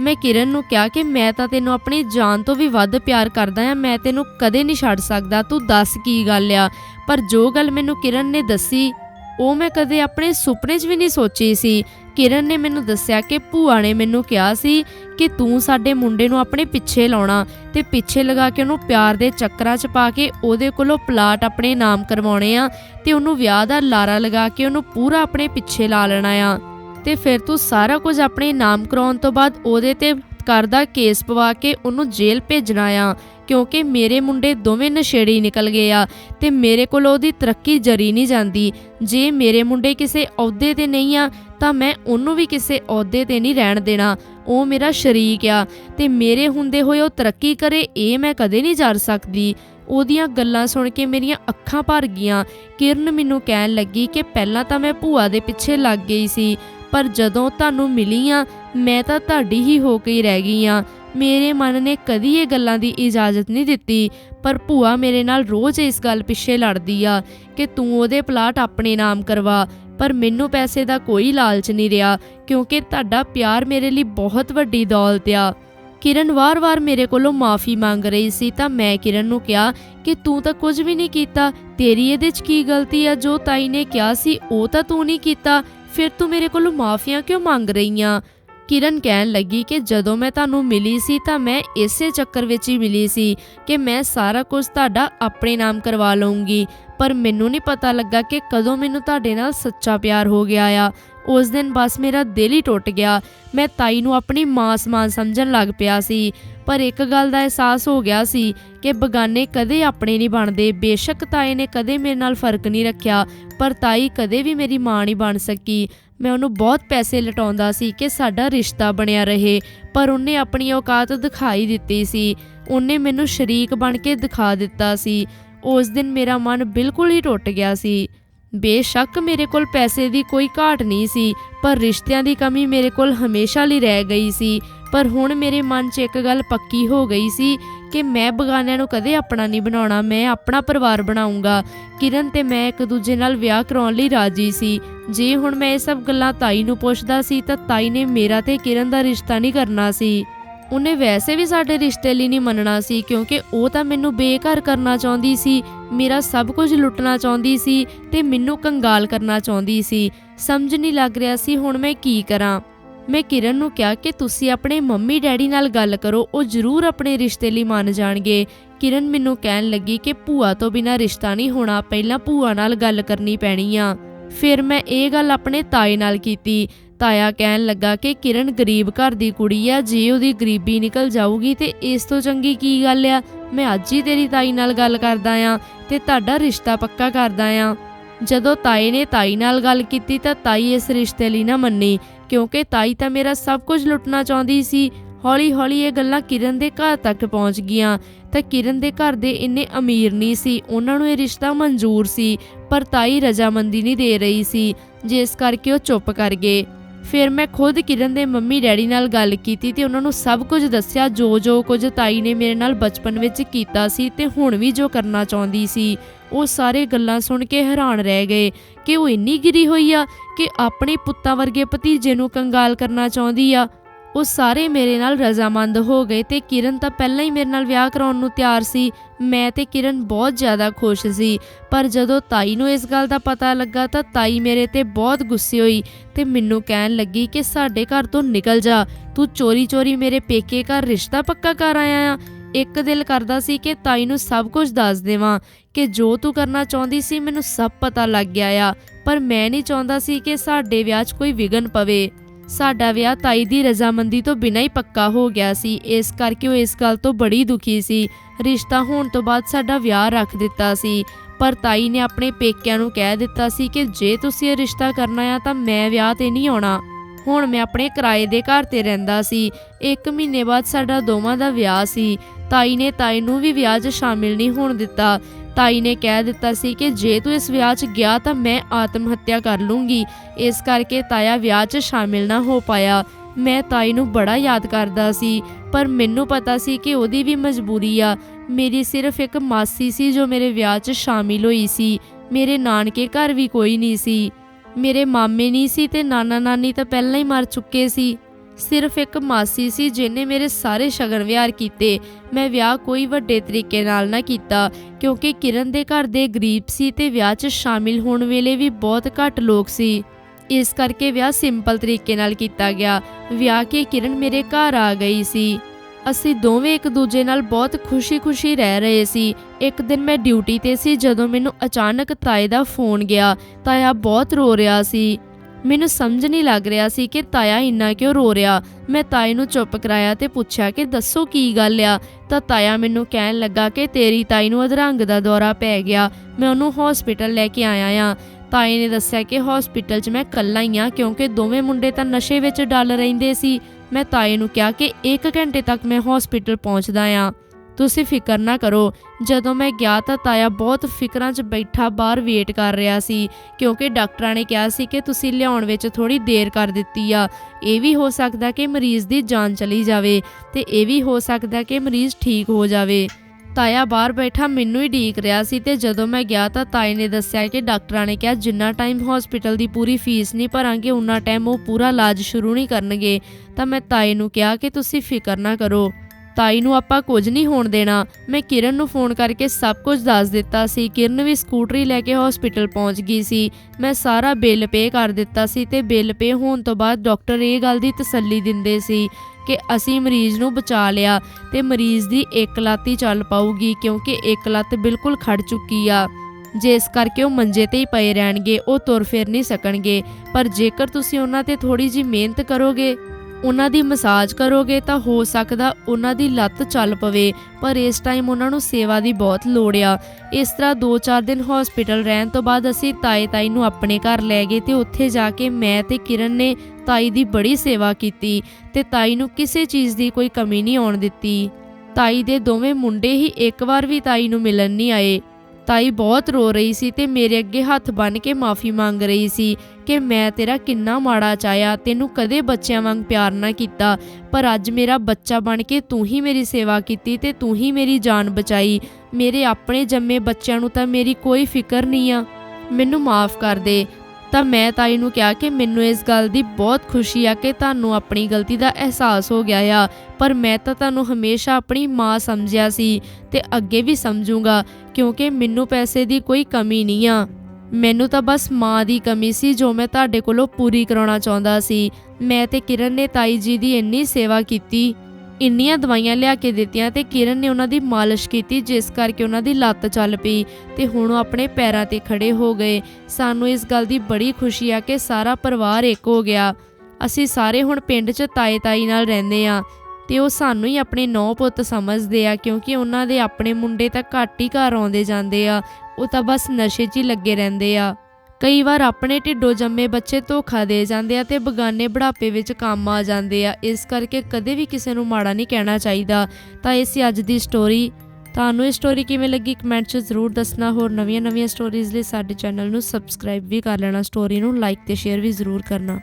ਮੈਂ ਕਿਰਨ ਨੂੰ ਕਿਹਾ ਕਿ ਮੈਂ ਤਾਂ ਤੈਨੂੰ ਆਪਣੀ ਜਾਨ ਤੋਂ ਵੀ ਵੱਧ ਪਿਆਰ ਕਰਦਾ ਆ ਮੈਂ ਤੈਨੂੰ ਕਦੇ ਨਹੀਂ ਛੱਡ ਸਕਦਾ। ਤੂੰ ਦੱਸ ਕੀ ਗੱਲ ਆ? ਪਰ ਜੋ ਗੱਲ ਮੈਨੂੰ ਕਿਰਨ ਨੇ ਦੱਸੀ ਉਹ ਮੈਂ ਕਦੇ ਆਪਣੇ ਸੁਪਨੇ 'ਚ ਵੀ ਨਹੀਂ ਸੋਚੀ ਸੀ। ਕਿਰਨ ਨੇ ਮੈਨੂੰ ਦੱਸਿਆ ਕਿ ਭੂਆ ਨੇ ਮੈਨੂੰ ਕਿਹਾ ਸੀ ਕਿ ਤੂੰ ਸਾਡੇ ਮੁੰਡੇ ਨੂੰ ਆਪਣੇ ਪਿੱਛੇ ਲਾਉਣਾ ਤੇ ਪਿੱਛੇ ਲਗਾ ਕੇ ਉਹਨੂੰ ਪਿਆਰ ਦੇ ਚੱਕਰਾਂ 'ਚ ਪਾ ਕੇ ਉਹਦੇ ਕੋਲੋਂ ਪਲਾਟ ਆਪਣੇ ਨਾਮ ਕਰਵਾਉਣੇ ਆ ਤੇ ਉਹਨੂੰ ਵਿਆਹ ਦਾ ਲਾਰਾ ਲਗਾ ਕੇ ਉਹਨੂੰ ਪੂਰਾ ਆਪਣੇ ਪਿੱਛੇ ਲਾ ਲੈਣਾ ਆ। ਤੇ ਫਿਰ ਤੂੰ ਸਾਰਾ ਕੁਝ ਆਪਣੇ ਨਾਮ ਕਰਾਉਣ ਤੋਂ ਬਾਅਦ ਉਹਦੇ ਤੇ ਕਰਦਾ ਕੇਸ ਪਵਾ ਕੇ ਉਹਨੂੰ ਜੇਲ੍ਹ ਭੇਜਣਾ ਆ। ਕਿਉਂਕਿ ਮੇਰੇ ਮੁੰਡੇ ਦੋਵੇਂ ਨਸ਼ੇੜੀ ਨਿਕਲ ਗਏ ਆ ਤੇ ਮੇਰੇ ਕੋਲ ਉਹਦੀ ਤਰੱਕੀ ਜਰੀ ਨਹੀਂ ਜਾਂਦੀ। ਜੇ ਮੇਰੇ ਮੁੰਡੇ ਕਿਸੇ ਅਹੁਦੇ ਤੇ ਨਹੀਂ ਆ, ਤਾਂ ਮੈਂ ਉਹਨੂੰ ਵੀ ਕਿਸੇ ਅਹੁਦੇ ਤੇ ਨਹੀਂ ਰਹਿਣ ਦੇਣਾ। ਉਹ ਮੇਰਾ ਸ਼ਰੀਕ ਆ ਤੇ ਮੇਰੇ ਹੁੰਦੇ ਹੋਏ ਉਹ ਤਰੱਕੀ ਕਰੇ, ਇਹ ਮੈਂ ਕਦੇ ਨਹੀਂ ਜਰ ਸਕਦੀ। ਉਹਦੀਆਂ ਗੱਲਾਂ ਸੁਣ ਕੇ ਮੇਰੀਆਂ ਅੱਖਾਂ ਭਰ ਗਈਆਂ। ਕਿਰਨ ਮੈਨੂੰ ਕਹਿਣ ਲੱਗੀ ਕਿ ਪਹਿਲਾਂ ਤਾਂ ਮੈਂ ਭੂਆ ਦੇ ਪਿੱਛੇ ਲੱਗ ਗਈ ਸੀ, ਪਰ ਜਦੋਂ ਤੁਹਾਨੂੰ ਮਿਲੀ ਆ, ਮੈਂ ਤਾਂ ਤੁਹਾਡੀ ਹੀ ਹੋ ਕੇ ਰਹਿ ਗਈ ਆ। ਮੇਰੇ ਮਨ ਨੇ ਕਦੀ ਇਹ ਗੱਲਾਂ ਦੀ ਇਜਾਜ਼ਤ ਨਹੀਂ ਦਿੱਤੀ, ਪਰ ਭੂਆ ਮੇਰੇ ਨਾਲ ਰੋਜ਼ ਇਸ ਗੱਲ ਪਿੱਛੇ ਲੜਦੀ ਆ ਕਿ ਤੂੰ ਉਹਦੇ ਪਲਾਟ ਆਪਣੇ ਨਾਮ ਕਰਵਾ, ਪਰ ਮੈਨੂੰ ਪੈਸੇ ਦਾ ਕੋਈ ਲਾਲਚ ਨਹੀਂ ਰਿਹਾ, ਕਿਉਂਕਿ ਤੁਹਾਡਾ ਪਿਆਰ ਮੇਰੇ ਲਈ ਬਹੁਤ ਵੱਡੀ ਦੌਲਤ ਆ। ਕਿਰਨ ਵਾਰ-ਵਾਰ ਮੇਰੇ ਕੋਲੋਂ ਮਾਫੀ ਮੰਗ ਰਹੀ ਸੀ, ਤਾਂ ਮੈਂ ਕਿਰਨ ਨੂੰ ਕਿਹਾ ਕਿ ਤੂੰ ਤਾਂ ਕੁਝ ਵੀ ਨਹੀਂ ਕੀਤਾ, ਤੇਰੀ ਇਹਦੇ 'ਚ ਕੀ ਗਲਤੀ ਆ? ਜੋ ਤਾਈ ਨੇ ਕਿਹਾ ਸੀ, ਉਹ ਤਾਂ ਤੂੰ ਨਹੀਂ ਕੀਤਾ, ਫਿਰ ਤੂੰ ਮੇਰੇ ਕੋਲੋਂ ਮਾਫੀਆਂ ਕਿਉਂ ਮੰਗ ਰਹੀ ਆ ਕਿਰਨ ਕਹਿਣ ਲੱਗੀ ਕਿ ਜਦੋਂ ਮੈਂ ਤੁਹਾਨੂੰ ਮਿਲੀ ਸੀ ਤਾਂ ਮੈਂ ਇਸੇ ਚੱਕਰ ਵਿੱਚ ਹੀ ਮਿਲੀ ਸੀ ਕਿ ਮੈਂ ਸਾਰਾ ਕੁਝ ਤੁਹਾਡਾ ਆਪਣੇ ਨਾਮ ਕਰਵਾ ਲਵਾਂਗੀ ਪਰ ਮੈਨੂੰ ਨਹੀਂ ਪਤਾ ਲੱਗਾ ਕਿ ਕਦੋਂ ਮੈਨੂੰ ਤੁਹਾਡੇ ਨਾਲ ਸੱਚਾ ਪਿਆਰ ਹੋ ਗਿਆ ਆ। ਉਸ ਦਿਨ ਬਸ ਮੇਰਾ ਦਿਲ ਹੀ ਟੁੱਟ ਗਿਆ। ਮੈਂ ਤਾਈ ਨੂੰ ਆਪਣੀ ਮਾਂ ਸਮਾਨ ਸਮਝਣ ਲੱਗ ਪਿਆ ਸੀ। ਪਰ ਇੱਕ ਗੱਲ ਦਾ ਅਹਿਸਾਸ ਹੋ ਗਿਆ ਸੀ ਕਿ ਬਗਾਨੇ ਕਦੇ ਆਪਣੇ ਨਹੀਂ ਬਣਦੇ। ਬੇਸ਼ੱਕ ਤਾਈ ਨੇ ਕਦੇ ਮੇਰੇ ਨਾਲ ਫ਼ਰਕ ਨਹੀਂ ਰੱਖਿਆ, ਪਰ ਤਾਈ ਕਦੇ ਵੀ ਮੇਰੀ ਮਾਂ ਨਹੀਂ ਬਣ ਸਕੀ। ਮੈਂ ਉਹਨੂੰ ਬਹੁਤ ਪੈਸੇ ਲਟਾਉਂਦਾ ਸੀ ਕਿ ਸਾਡਾ ਰਿਸ਼ਤਾ ਬਣਿਆ ਰਹੇ, ਪਰ ਉਹਨੇ ਆਪਣੀ ਔਕਾਤ ਦਿਖਾਈ ਦਿੱਤੀ ਸੀ। ਉਹਨੇ ਮੈਨੂੰ ਸ਼ਰੀਕ ਬਣ ਕੇ ਦਿਖਾ ਦਿੱਤਾ ਸੀ। ਉਸ ਦਿਨ ਮੇਰਾ ਮਨ ਬਿਲਕੁਲ ਹੀ ਟੁੱਟ ਗਿਆ ਸੀ। ਬੇਸ਼ੱਕ ਮੇਰੇ ਕੋਲ ਪੈਸੇ ਦੀ ਕੋਈ ਘਾਟ ਨਹੀਂ ਸੀ, ਪਰ ਰਿਸ਼ਤਿਆਂ ਦੀ ਕਮੀ ਮੇਰੇ ਕੋਲ ਹਮੇਸ਼ਾ ਲਈ ਰਹਿ ਗਈ ਸੀ। ਪਰ ਹੁਣ ਮੇਰੇ ਮਨ 'ਚ ਇੱਕ ਗੱਲ ਪੱਕੀ ਹੋ ਗਈ ਸੀ ਕਿ ਮੈਂ ਬਗਾਨਿਆਂ ਨੂੰ ਕਦੇ ਆਪਣਾ ਨਹੀਂ ਬਣਾਉਣਾ, ਮੈਂ ਆਪਣਾ ਪਰਿਵਾਰ ਬਣਾਉਂਗਾ। ਕਿਰਨ ਤੇ ਮੈਂ ਇੱਕ ਦੂਜੇ ਨਾਲ ਵਿਆਹ ਕਰਾਉਣ ਲਈ ਰਾਜੀ ਸੀ। ਜੇ ਹੁਣ ਮੈਂ ਇਹ ਸਭ ਗੱਲਾਂ ਤਾਈ ਨੂੰ ਪੁੱਛਦਾ ਸੀ ਤਾਂ ਤਾਈ ਨੇ ਮੇਰਾ ਤੇ ਕਿਰਨ ਦਾ ਰਿਸ਼ਤਾ ਨਹੀਂ ਕਰਨਾ ਸੀ। ਉਹਨੇ ਵੈਸੇ ਵੀ ਸਾਡੇ ਰਿਸ਼ਤੇ ਲਈ ਨਹੀਂ ਮੰਨਣਾ ਸੀ, ਕਿਉਂਕਿ ਉਹ ਤਾਂ ਮੈਨੂੰ ਬੇਘਰ ਕਰਨਾ ਚਾਹੁੰਦੀ ਸੀ, ਮੇਰਾ ਸਭ ਕੁਝ ਲੁੱਟਣਾ ਚਾਹੁੰਦੀ ਸੀ ਤੇ ਮੈਨੂੰ ਕੰਗਾਲ ਕਰਨਾ ਚਾਹੁੰਦੀ ਸੀ। ਸਮਝ ਨਹੀਂ ਲੱਗ ਰਿਹਾ ਸੀ ਹੁਣ ਮੈਂ ਕੀ ਕਰਾਂ। ਮੈਂ ਕਿਰਨ ਨੂੰ ਕਿਹਾ ਕਿ ਤੁਸੀਂ ਆਪਣੇ ਮੰਮੀ ਡੈਡੀ ਨਾਲ ਗੱਲ ਕਰੋ, ਉਹ ਜ਼ਰੂਰ ਆਪਣੇ ਰਿਸ਼ਤੇ ਲਈ ਮੰਨ ਜਾਣਗੇ। ਕਿਰਨ ਮੈਨੂੰ ਕਹਿਣ ਲੱਗੀ ਕਿ ਭੂਆ ਤੋਂ ਬਿਨਾ ਰਿਸ਼ਤਾ ਨਹੀਂ ਹੋਣਾ, ਪਹਿਲਾਂ ਭੂਆ ਨਾਲ ਗੱਲ ਕਰਨੀ ਪੈਣੀ ਆ। ਫਿਰ ਮੈਂ ਇਹ ਗੱਲ ਆਪਣੇ ਤਾਏ ਨਾਲ ਕੀਤੀ। ਤਾਇਆ ਕਹਿਣ ਲੱਗਾ ਕਿ ਕਿਰਨ ਗਰੀਬ ਘਰ ਦੀ ਕੁੜੀ ਆ, ਜੇ ਉਹਦੀ ਗਰੀਬੀ ਨਿਕਲ ਜਾਊਗੀ ਤੇ ਇਸ ਤੋਂ ਚੰਗੀ ਕੀ ਗੱਲ ਆ? ਮੈਂ ਅੱਜ ਹੀ ਤੇਰੀ ਤਾਈ ਨਾਲ ਗੱਲ ਕਰਦਾ ਆ ਤੇ ਤੁਹਾਡਾ ਰਿਸ਼ਤਾ ਪੱਕਾ ਕਰਦਾ ਆ। ਜਦੋਂ ਤਾਏ ਨੇ ਤਾਈ ਨਾਲ ਗੱਲ ਕੀਤੀ ਤਾਂ ਤਾਈ ਇਸ ਰਿਸ਼ਤੇ ਲਈ ਨਾ ਮੰਨੀ, ਕਿਉਂਕਿ ਤਾਈ ਤਾਂ ਮੇਰਾ ਸਭ ਕੁਝ ਲੁੱਟਣਾ ਚਾਹੁੰਦੀ ਸੀ। ਹੌਲੀ-ਹੌਲੀ ਇਹ ਗੱਲਾਂ ਕਿਰਨ ਦੇ ਘਰ ਤੱਕ ਪਹੁੰਚ ਗਈਆਂ। ਤਾਂ ਕਿਰਨ ਦੇ ਘਰ ਦੇ ਇੰਨੇ ਅਮੀਰ ਨਹੀਂ ਸੀ, ਉਹਨਾਂ ਨੂੰ ਇਹ ਰਿਸ਼ਤਾ ਮਨਜ਼ੂਰ ਸੀ, ਪਰ ਤਾਈ ਰਜਾਮੰਦੀ ਨਹੀਂ ਦੇ ਰਹੀ ਸੀ, ਜਿਸ ਕਰਕੇ ਉਹ ਚੁੱਪ ਕਰ ਗਏ। ਫਿਰ ਮੈਂ ਖੁਦ ਕਿਰਨ ਦੇ ਮੰਮੀ ਡੈਡੀ ਨਾਲ ਗੱਲ ਕੀਤੀ ਤੇ ਉਹਨਾਂ ਨੂੰ ਸਭ ਕੁਝ ਦੱਸਿਆ ਜੋ ਜੋ ਕੁਝ ਤਾਈ ਨੇ ਮੇਰੇ ਨਾਲ ਬਚਪਨ ਵਿੱਚ ਕੀਤਾ ਸੀ ਤੇ ਹੁਣ ਵੀ ਜੋ ਕਰਨਾ ਚਾਹੁੰਦੀ ਸੀ। ਉਹ ਸਾਰੇ ਗੱਲਾਂ ਸੁਣ ਕੇ ਹੈਰਾਨ ਰਹਿ ਗਏ ਕਿ ਉਹ ਇੰਨੀ ਗਿਰੀ ਹੋਈ ਆ ਕਿ ਆਪਣੇ ਪੁੱਤਾਂ ਵਰਗੇ ਭਤੀਜੇ ਨੂੰ ਕੰਗਾਲ ਕਰਨਾ ਚਾਹੁੰਦੀ ਆ। ਉਹ ਸਾਰੇ ਮੇਰੇ ਨਾਲ ਰਜ਼ਾਮੰਦ ਹੋ ਗਏ ਤੇ ਕਿਰਨ ਤਾਂ ਪਹਿਲਾਂ ਹੀ ਮੇਰੇ ਨਾਲ ਵਿਆਹ ਕਰਾਉਣ ਨੂੰ ਤਿਆਰ ਸੀ। ਮੈਂ ਤੇ ਕਿਰਨ ਬਹੁਤ ਜ਼ਿਆਦਾ ਖੁਸ਼ ਸੀ। ਪਰ ਜਦੋਂ ਤਾਈ ਨੂੰ ਇਸ ਗੱਲ ਦਾ ਪਤਾ ਲੱਗਾ ਤਾਂ ਤਾਈ ਮੇਰੇ ਤੇ ਬਹੁਤ ਗੁੱਸੇ ਹੋਈ ਤੇ ਮੈਨੂੰ ਕਹਿਣ ਲੱਗੀ ਕਿ ਸਾਡੇ ਘਰ ਤੋਂ ਨਿਕਲ ਜਾ। ਤੂੰ ਚੋਰੀ-ਚੋਰੀ ਮੇਰੇ ਪੇਕੇ ਘਰ ਰਿਸ਼ਤਾ ਪੱਕਾ ਕਰ ਆਇਆ ਆ। ਇੱਕ ਦਿਲ ਕਰਦਾ ਸੀ ਕਿ ਤਾਈ ਨੂੰ ਸਭ ਕੁਝ ਦੱਸ ਦੇਵਾਂ ਕਿ ਜੋ ਤੂੰ ਕਰਨਾ ਚਾਹੁੰਦੀ ਸੀ ਮੈਨੂੰ ਸਭ ਪਤਾ ਲੱਗ ਗਿਆ ਆ। ਪਰ ਮੈਂ ਨਹੀਂ ਚਾਹੁੰਦਾ ਸੀ ਕਿ ਸਾਡੇ ਵਿਆਹ 'ਚ ਕੋਈ ਵਿਗਨ ਪਵੇ। ਸਾਡਾ ਵਿਆਹ ਤਾਈ ਦੀ ਰਜ਼ਾਮੰਦੀ ਤੋਂ ਬਿਨਾਂ ਹੀ ਪੱਕਾ ਹੋ ਗਿਆ ਸੀ। ਇਸ ਕਰਕੇ ਉਹ ਇਸ ਗੱਲ ਤੋਂ ਬੜੀ ਦੁਖੀ ਸੀ। ਰਿਸ਼ਤਾ ਹੋਣ ਤੋਂ ਬਾਅਦ ਸਾਡਾ ਵਿਆਹ ਰੱਖ ਦਿੱਤਾ ਸੀ। ਪਰ ਤਾਈ ਨੇ ਆਪਣੇ ਪੇਕਿਆਂ ਨੂੰ ਕਹਿ ਦਿੱਤਾ ਸੀ ਕਿ ਜੇ ਤੁਸੀਂ ਇਹ ਰਿਸ਼ਤਾ ਕਰਨਾ ਆ ਤਾਂ ਮੈਂ ਵਿਆਹ ਤੇ ਨਹੀਂ ਆਉਣਾ। ਹੁਣ ਮੈਂ ਆਪਣੇ ਕਿਰਾਏ ਦੇ ਘਰ ਤੇ ਰਹਿੰਦਾ ਸੀ। ਇੱਕ ਮਹੀਨੇ ਬਾਅਦ ਸਾਡਾ ਦੋਵਾਂ ਦਾ ਵਿਆਹ ਸੀ। ਤਾਈ ਨੇ ਤਾਈ ਨੂੰ ਵੀ ਵਿਆਹ 'ਚ ਸ਼ਾਮਿਲ ਨਹੀਂ ਹੋਣ ਦਿੱਤਾ। ਤਾਈ ਨੇ ਕਹਿ ਦਿੱਤਾ ਸੀ ਕਿ ਜੇ ਤੂੰ ਇਸ ਵਿਆਹ 'ਚ ਗਿਆ ਤਾਂ ਮੈਂ ਆਤਮ ਹੱਤਿਆ ਕਰ ਲੂੰਗੀ। ਇਸ ਕਰਕੇ ਤਾਇਆ ਵਿਆਹ 'ਚ ਸ਼ਾਮਿਲ ਨਾ ਹੋ ਪਾਇਆ। ਮੈਂ ਤਾਈ ਨੂੰ ਬੜਾ ਯਾਦ ਕਰਦਾ ਸੀ, ਪਰ ਮੈਨੂੰ ਪਤਾ ਸੀ ਕਿ ਉਹਦੀ ਵੀ ਮਜਬੂਰੀ ਆ। ਮੇਰੀ ਸਿਰਫ ਇੱਕ ਮਾਸੀ ਸੀ ਜੋ ਮੇਰੇ ਵਿਆਹ 'ਚ ਸ਼ਾਮਿਲ ਹੋਈ ਸੀ। ਮੇਰੇ ਨਾਨਕੇ ਘਰ ਵੀ ਕੋਈ ਨਹੀਂ ਸੀ। ਮੇਰੇ ਮਾਮੇ ਨਹੀਂ ਸੀ ਤੇ ਨਾਨਾ ਨਾਨੀ ਤਾਂ ਪਹਿਲਾਂ ਹੀ ਮਰ ਚੁੱਕੇ ਸੀ। ਸਿਰਫ ਇੱਕ ਮਾਸੀ ਸੀ ਜਿਨੇ ਮੇਰੇ ਸਾਰੇ ਸ਼ਗਨ ਵਿਹਾਰ ਕੀਤੇ। ਮੈਂ ਵਿਆਹ ਕੋਈ ਵੱਡੇ ਤਰੀਕੇ ਨਾਲ ਨਾ ਕੀਤਾ, ਕਿਉਂਕਿ ਕਿਰਨ ਦੇ ਘਰ ਦੇ ਗਰੀਬ ਸੀ ਤੇ ਵਿਆਹ 'ਚ ਸ਼ਾਮਿਲ ਹੋਣ ਵੇਲੇ ਵੀ ਬਹੁਤ ਘੱਟ ਲੋਕ ਸੀ। ਇਸ ਕਰਕੇ ਵਿਆਹ ਸਿੰਪਲ ਤਰੀਕੇ ਨਾਲ ਕੀਤਾ ਗਿਆ। ਵਿਆਹ ਕੇ ਕਿਰਨ ਮੇਰੇ ਘਰ ਆ ਗਈ ਸੀ। ਅਸੀਂ ਦੋਵੇਂ ਇੱਕ ਦੂਜੇ ਨਾਲ ਬਹੁਤ ਖੁਸ਼ੀ-ਖੁਸ਼ੀ ਰਹਿ ਰਹੇ ਸੀ। ਇੱਕ ਦਿਨ ਮੈਂ ਡਿਊਟੀ ਤੇ ਸੀ ਜਦੋਂ ਮੈਨੂੰ ਅਚਾਨਕ ਤਾਏ ਦਾ ਫੋਨ ਗਿਆ। ਤਾਇਆ ਬਹੁਤ ਰੋ ਰਿਹਾ ਸੀ। ਮੈਨੂੰ ਸਮਝ ਨਹੀਂ ਲੱਗ ਰਿਹਾ ਸੀ ਕਿ ਤਾਇਆ ਇੰਨਾ ਕਿਉਂ ਰੋ ਰਿਹਾ। ਮੈਂ ਤਾਏ ਨੂੰ ਚੁੱਪ ਕਰਾਇਆ ਤੇ ਪੁੱਛਿਆ ਕਿ ਦੱਸੋ ਕੀ ਗੱਲ ਆ? ਤਾਂ ਤਾਇਆ ਮੈਨੂੰ ਕਹਿਣ ਲੱਗਾ ਕਿ ਤੇਰੀ ਤਾਈ ਨੂੰ ਅਧਰੰਗ ਦਾ ਦੌਰਾ ਪੈ ਗਿਆ। ਮੈਂ ਉਹਨੂੰ ਹਸਪੀਟਲ ਲੈ ਕੇ ਆਇਆ ਆ। ਤਾਏ ਨੇ ਦੱਸਿਆ ਕਿ ਹਸਪੀਟਲ 'ਚ ਮੈਂ ਇਕੱਲਾ ਹੀ ਆ ਕਿਉਂਕਿ ਦੋਵੇਂ ਮੁੰਡੇ ਤਾਂ ਨਸ਼ੇ ਵਿੱਚ ਡਲ ਰਹਿੰਦੇ ਸੀ। ਮੈਂ ਤਾਏ ਨੂੰ ਕਿਹਾ ਕਿ 1 ਘੰਟੇ ਤੱਕ ਮੈਂ ਹਸਪੀਟਲ ਪਹੁੰਚਦਾ ਆ। ਤੁਸੀਂ ਫਿਕਰ ਨਾ ਕਰੋ। ਜਦੋਂ ਮੈਂ ਗਿਆ ਤਾਂ ਤਾਇਆ ਬਹੁਤ ਫਿਕਰਾਂ 'ਚ ਬੈਠਾ ਬਾਹਰ ਵੇਟ ਕਰ ਰਿਹਾ ਸੀ, ਕਿਉਂਕਿ ਡਾਕਟਰਾਂ ਨੇ ਕਿਹਾ ਸੀ ਕਿ ਤੁਸੀਂ ਲਿਆਉਣ ਵਿੱਚ ਥੋੜੀ ਦੇਰ ਕਰ ਦਿੱਤੀ ਆ। ਇਹ ਵੀ ਹੋ ਸਕਦਾ ਕਿ ਮਰੀਜ਼ ਦੀ ਜਾਨ ਚਲੀ ਜਾਵੇ ਤੇ ਇਹ ਵੀ ਹੋ ਸਕਦਾ ਕਿ ਮਰੀਜ਼ ਠੀਕ ਹੋ ਜਾਵੇ। ਤਾਇਆ ਬਾਹਰ ਬੈਠਾ ਮੈਨੂੰ ਹੀ ਢੀਕ ਰਿਹਾ ਸੀ ਤੇ ਜਦੋਂ ਮੈਂ ਗਿਆ ਤਾਂ ਤਾਏ ਨੇ ਦੱਸਿਆ ਕਿ ਡਾਕਟਰਾਂ ਨੇ ਕਿਹਾ, ਜਿੰਨਾ ਟਾਈਮ ਹਸਪੀਟਲ ਦੀ ਪੂਰੀ ਫੀਸ ਨਹੀਂ ਭਰਾਂਗੇ, ਉਨਾ ਟਾਈਮ ਉਹ ਪੂਰਾ ਇਲਾਜ ਸ਼ੁਰੂ ਨਹੀਂ ਕਰਨਗੇ। ਤਾਂ ਮੈਂ ਤਾਏ ਨੂੰ ਕਿਹਾ ਕਿ ਤੁਸੀਂ ਫਿਕਰ ਨਾ ਕਰੋ। ਤਾਈ ਨੂੰ ਆਪਾਂ ਕੁਝ ਨਹੀਂ ਹੋਣ ਦੇਣਾ। ਮੈਂ ਕਿਰਨ ਨੂੰ ਫੋਨ ਕਰਕੇ ਸਭ ਕੁਝ ਦੱਸ ਦਿੱਤਾ ਸੀ। ਕਿਰਨ ਵੀ ਸਕੂਟਰੀ ਲੈ ਕੇ ਹਸਪੀਟਲ ਪਹੁੰਚ ਗਈ ਸੀ। ਮੈਂ ਸਾਰਾ ਬਿੱਲ ਪੇ ਕਰ ਦਿੱਤਾ ਸੀ ਤੇ ਬਿੱਲ ਪੇ ਹੋਣ ਤੋਂ ਬਾਅਦ ਡਾਕਟਰ ਇਹ ਗੱਲ ਦੀ ਤਸੱਲੀ ਦਿੰਦੇ ਸੀ ਕਿ ਅਸੀਂ ਮਰੀਜ਼ ਨੂੰ ਬਚਾ ਲਿਆ ਤੇ ਮਰੀਜ਼ ਦੀ ਇੱਕ ਲੱਤ ਹੀ ਚੱਲ ਪਾਊਗੀ ਕਿਉਂਕਿ ਇੱਕ ਲੱਤ ਬਿਲਕੁਲ ਖੜ ਚੁੱਕੀ ਆ। ਜਿਸ ਕਰਕੇ ਉਹ ਮੰਜੇ ਤੇ ਹੀ ਪਏ ਰਹਿਣਗੇ, ਉਹ ਤੁਰ ਫਿਰ ਨਹੀਂ ਸਕਣਗੇ। ਪਰ ਜੇਕਰ ਤੁਸੀਂ ਉਹਨਾਂ ਤੇ ਥੋੜੀ ਜੀ ਮਿਹਨਤ ਕਰੋਗੇ ਉਹਨਾਂ ਦੀ ਮਸਾਜ ਕਰੋਗੇ ਤਾਂ ਹੋ ਸਕਦਾ ਉਹਨਾਂ ਦੀ ਲੱਤ ਚੱਲ ਪਵੇ, ਪਰ ਇਸ ਟਾਈਮ ਉਹਨਾਂ ਨੂੰ ਸੇਵਾ ਦੀ ਬਹੁਤ ਲੋੜ ਆ। ਇਸ ਤਰ੍ਹਾਂ 2-4 ਦਿਨ ਹਸਪੀਟਲ ਰਹਿਣ ਤੋਂ ਬਾਅਦ ਅਸੀਂ ਤਾਏ ਤਾਈ ਨੂੰ ਆਪਣੇ ਘਰ ਲੈ ਗਏ ਤੇ ਉੱਥੇ ਜਾ ਕੇ ਮੈਂ ਤੇ ਕਿਰਨ ਨੇ ਤਾਈ ਦੀ ਬੜੀ ਸੇਵਾ ਕੀਤੀ ਤੇ ਤਾਈ ਨੂੰ ਕਿਸੇ ਚੀਜ਼ ਦੀ ਕੋਈ ਕਮੀ ਨਹੀਂ ਆਉਣ ਦਿੱਤੀ। ਤਾਈ ਦੇ ਦੋਵੇਂ ਮੁੰਡੇ ਹੀ ਇੱਕ ਵਾਰ ਵੀ ਤਾਈ ਨੂੰ ਮਿਲਣ ਨਹੀਂ ਆਏ। ਤਾਈ ਬਹੁਤ ਰੋ ਰਹੀ ਸੀ ਤੇ ਮੇਰੇ ਅੱਗੇ ਹੱਥ ਬੰਨ ਕੇ ਮਾਫੀ ਮੰਗ ਰਹੀ ਸੀ। ਕਿ ਮੈਂ ਤੇਰਾ ਕਿੰਨਾ ਮਾੜਾ ਚਾਹਿਆ, ਤੈਨੂੰ ਕਦੇ ਬੱਚਿਆਂ ਵਾਂਗ ਪਿਆਰ ਨਾ ਕੀਤਾ, ਪਰ ਅੱਜ ਮੇਰਾ ਬੱਚਾ ਬਣ ਕੇ ਤੂੰ ਹੀ ਮੇਰੀ ਸੇਵਾ ਕੀਤੀ ਤੇ ਤੂੰ ਹੀ ਮੇਰੀ ਜਾਨ ਬਚਾਈ। ਮੇਰੇ ਆਪਣੇ ਜੰਮੇ ਬੱਚਿਆਂ ਨੂੰ ਤਾਂ ਮੇਰੀ ਕੋਈ ਫਿਕਰ ਨਹੀਂ ਆ। ਮੈਨੂੰ ਮਾਫ ਕਰ ਦੇ। ਤਾਂ ਮੈਂ ਤਾਈ ਨੂੰ ਕਿਹਾ ਕਿ ਮੈਨੂੰ ਇਸ ਗੱਲ ਦੀ ਬਹੁਤ ਖੁਸ਼ੀ ਆ ਕਿ ਤੁਹਾਨੂੰ ਆਪਣੀ ਗਲਤੀ ਦਾ ਅਹਿਸਾਸ ਹੋ ਗਿਆ ਆ, ਪਰ ਮੈਂ ਤਾਂ ਤੁਹਾਨੂੰ ਹਮੇਸ਼ਾ ਆਪਣੀ ਮਾਂ ਸਮਝਿਆ ਸੀ ਤੇ ਅੱਗੇ ਵੀ ਸਮਝੂੰਗਾ, ਕਿਉਂਕਿ ਮੈਨੂੰ ਪੈਸੇ ਦੀ ਕੋਈ ਕਮੀ ਨਹੀਂ ਆ। ਮੈਨੂੰ ਤਾਂ ਬਸ ਮਾਂ ਦੀ ਕਮੀ ਸੀ ਜੋ ਮੈਂ ਤੁਹਾਡੇ ਕੋਲੋਂ ਪੂਰੀ ਕਰਾਉਣਾ ਚਾਹੁੰਦਾ ਸੀ। ਮੈਂ ਤੇ ਕਿਰਨ ਨੇ ਤਾਈ ਜੀ ਦੀ ਇੰਨੀ ਸੇਵਾ ਕੀਤੀ, ਇੰਨੀਆਂ ਦਵਾਈਆਂ ਲਿਆ ਕੇ ਦਿੱਤੀਆਂ ਤੇ ਕਿਰਨ ਨੇ ਉਹਨਾਂ ਦੀ ਮਾਲਿਸ਼ ਕੀਤੀ ਜਿਸ ਕਰਕੇ ਉਹਨਾਂ ਦੀ ਲੱਤ ਚੱਲ ਪਈ ਤੇ ਹੁਣ ਉਹ ਆਪਣੇ ਪੈਰਾਂ ਤੇ ਖੜੇ ਹੋ ਗਏ। ਸਾਨੂੰ ਇਸ ਗੱਲ ਦੀ ਬੜੀ ਖੁਸ਼ੀ ਆ ਕਿ ਸਾਰਾ ਪਰਿਵਾਰ ਇੱਕ ਹੋ ਗਿਆ। ਅਸੀਂ ਸਾਰੇ ਹੁਣ ਪਿੰਡ 'ਚ ਤਾਏ ਤਾਈ ਨਾਲ ਰਹਿੰਦੇ ਆ ਤੇ ਉਹ ਸਾਨੂੰ ਹੀ ਆਪਣੇ ਨੌ ਪੁੱਤ ਸਮਝਦੇ ਆ ਕਿਉਂਕਿ ਉਹਨਾਂ ਦੇ ਆਪਣੇ ਮੁੰਡੇ ਤਾਂ ਘੱਟ ਹੀ ਘਰ ਆਉਂਦੇ ਜਾਂਦੇ ਆ। ਉਹ ਤਾਂ ਬਸ ਨਸ਼ੇ 'ਚ ਹੀ ਲੱਗੇ ਰਹਿੰਦੇ ਆ। ਕਈ ਵਾਰ ਆਪਣੇ ਢਿੱਡੋਂ ਜੰਮੇ ਬੱਚੇ ਧੋਖਾ ਦੇ ਜਾਂਦੇ ਆ ਤੇ ਬਗਾਨੇ ਬੁਢਾਪੇ ਵਿੱਚ ਕੰਮ ਆ ਜਾਂਦੇ ਆ। ਇਸ ਕਰਕੇ ਕਦੇ ਵੀ ਕਿਸੇ ਨੂੰ ਮਾੜਾ ਨਹੀਂ ਕਹਿਣਾ ਚਾਹੀਦਾ। ਤਾਂ ਇਹ ਸੀ ਅੱਜ ਦੀ ਸਟੋਰੀ ਤੁਹਾਨੂੰ ਇਹ ਸਟੋਰੀ ਕਿਵੇਂ ਲੱਗੀ ਕਮੈਂਟ 'ਚ ਜ਼ਰੂਰ ਦੱਸਣਾ। ਹੋਰ ਨਵੀਆਂ-ਨਵੀਆਂ ਸਟੋਰੀਜ਼ ਲਈ ਸਾਡੇ ਚੈਨਲ ਨੂੰ ਸਬਸਕ੍ਰਾਈਬ ਵੀ ਕਰ ਲੈਣਾ। ਸਟੋਰੀ ਨੂੰ ਲਾਈਕ ਤੇ ਸ਼ੇਅਰ ਵੀ ਜ਼ਰੂਰ ਕਰਨਾ।